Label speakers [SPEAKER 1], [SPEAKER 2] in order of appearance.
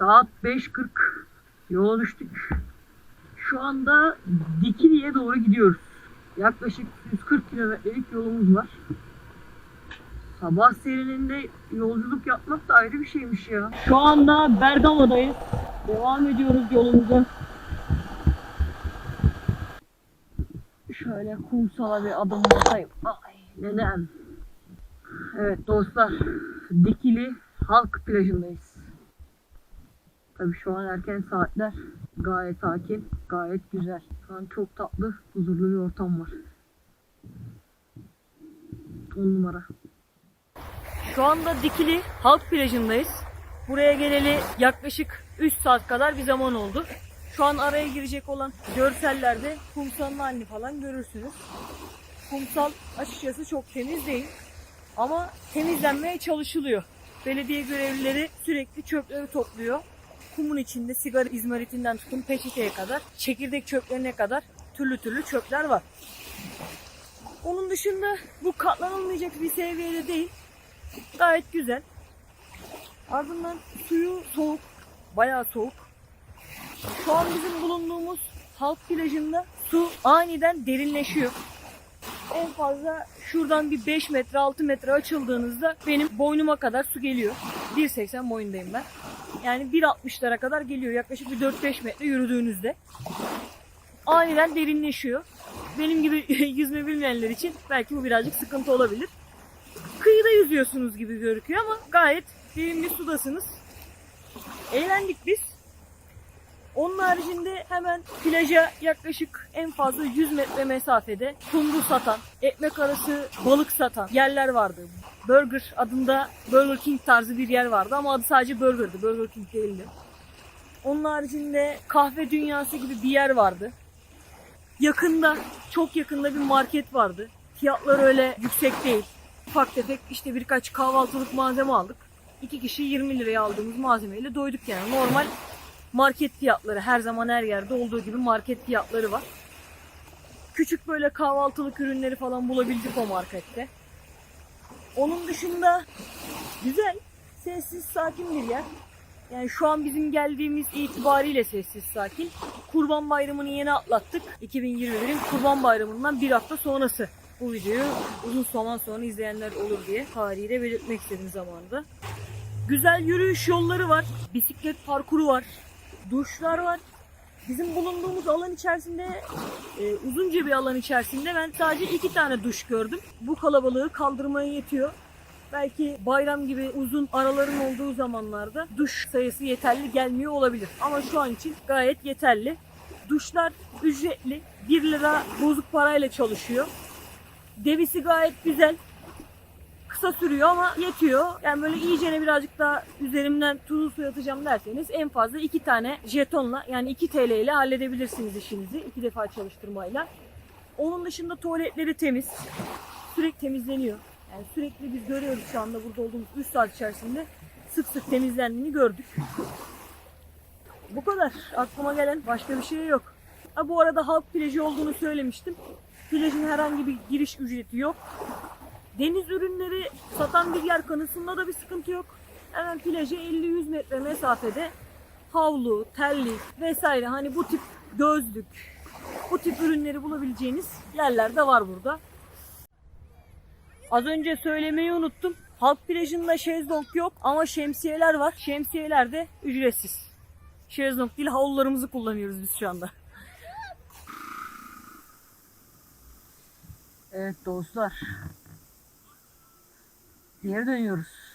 [SPEAKER 1] Saat 5.40. Yola düştük. Şu anda Dikili'ye doğru gidiyoruz. Yaklaşık 140 kilometrelik yolumuz var. Sabah serininde yolculuk yapmak da ayrı bir şeymiş ya. Şu anda Bergama'dayız. Devam ediyoruz yolumuza. Şöyle kumsala bir adım atayım. Ay nenem. Evet dostlar. Dikili Halk plajındayız. Tabii şu an erken saatler. Gayet sakin, gayet güzel. Şu an çok tatlı, huzurlu bir ortam var. 10 numara. Şu anda Dikili Halk plajındayız. Buraya geleli yaklaşık 3 saat kadar bir zaman oldu. Şu an araya girecek olan görsellerde kumsalın halini falan görürsünüz. Kumsal açıkçası çok temiz değil. Ama temizlenmeye çalışılıyor. Belediye görevlileri sürekli çöpleri topluyor. Kumun içinde sigara izmaritinden tutun peçeteye kadar, çekirdek çöplerine kadar türlü türlü çöpler var. Onun dışında bu katlanılmayacak bir seviyede değil. Gayet güzel. Ardından suyu soğuk, bayağı soğuk. Şu an bizim bulunduğumuz halk plajında su aniden derinleşiyor. En fazla şuradan bir 5 metre 6 metre açıldığınızda benim boynuma kadar su geliyor. 1.80 boyundayım ben. Yani 1.60'lara kadar geliyor. Yaklaşık bir 4-5 metre yürüdüğünüzde. Aniden derinleşiyor. Benim gibi yüzme bilmeyenler için belki bu birazcık sıkıntı olabilir. Kıyıda yüzüyorsunuz gibi görünüyor ama gayet derin bir sudasınız. Eğlendik biz. Onun haricinde hemen plaja yaklaşık en fazla 100 metre mesafede kumru satan, ekmek arası balık satan yerler vardı. Burger adında Burger King tarzı bir yer vardı ama adı sadece Burger'dı. Burger King değildi. Onun haricinde kahve dünyası gibi bir yer vardı. Yakında, çok yakında bir market vardı. Fiyatlar öyle yüksek değil. Ufak tefek işte birkaç kahvaltılık malzeme aldık. İki kişi 20 liraya aldığımız malzemeyle doyduk yani. Normal market fiyatları her zaman her yerde olduğu gibi market fiyatları var. Küçük böyle kahvaltılık ürünleri falan bulabildik o markette. Onun dışında güzel, sessiz, sakin bir yer. Yani şu an bizim geldiğimiz itibariyle sessiz, sakin. Kurban Bayramı'nı yeni atlattık. 2021'in Kurban Bayramı'ndan bir hafta sonrası. Bu videoyu uzun zaman sonra izleyenler olur diye tarihiyle belirtmek istedim zamanında. Güzel yürüyüş yolları var. Bisiklet parkuru var. Duşlar var. Bizim bulunduğumuz alan içerisinde e, uzunca bir alan içerisinde ben sadece iki tane duş gördüm. Bu kalabalığı kaldırmaya yetiyor. Belki bayram gibi uzun araların olduğu zamanlarda duş sayısı yeterli gelmiyor olabilir. Ama şu an için gayet yeterli. Duşlar ücretli. 1 lira bozuk parayla çalışıyor. Devisi gayet güzel kısa sürüyor ama yetiyor. Yani böyle iyicene birazcık daha üzerimden tuzlu su atacağım derseniz en fazla iki tane jetonla yani 2 TL ile halledebilirsiniz işinizi. iki defa çalıştırmayla. Onun dışında tuvaletleri temiz. Sürekli temizleniyor. Yani sürekli biz görüyoruz şu anda burada olduğumuz 3 saat içerisinde sık sık temizlendiğini gördük. Bu kadar. Aklıma gelen başka bir şey yok. Ha, bu arada halk plajı olduğunu söylemiştim. Plajın herhangi bir giriş ücreti yok. Deniz ürünleri satan bir yer konusunda da bir sıkıntı yok. Hemen plaja 50-100 metre mesafede havlu, terlik vesaire hani bu tip gözlük, bu tip ürünleri bulabileceğiniz yerler de var burada. Az önce söylemeyi unuttum. Halk plajında şezlong yok ama şemsiyeler var. Şemsiyeler de ücretsiz. Şezlong değil havlularımızı kullanıyoruz biz şu anda. Evet dostlar. Geri dönüyoruz.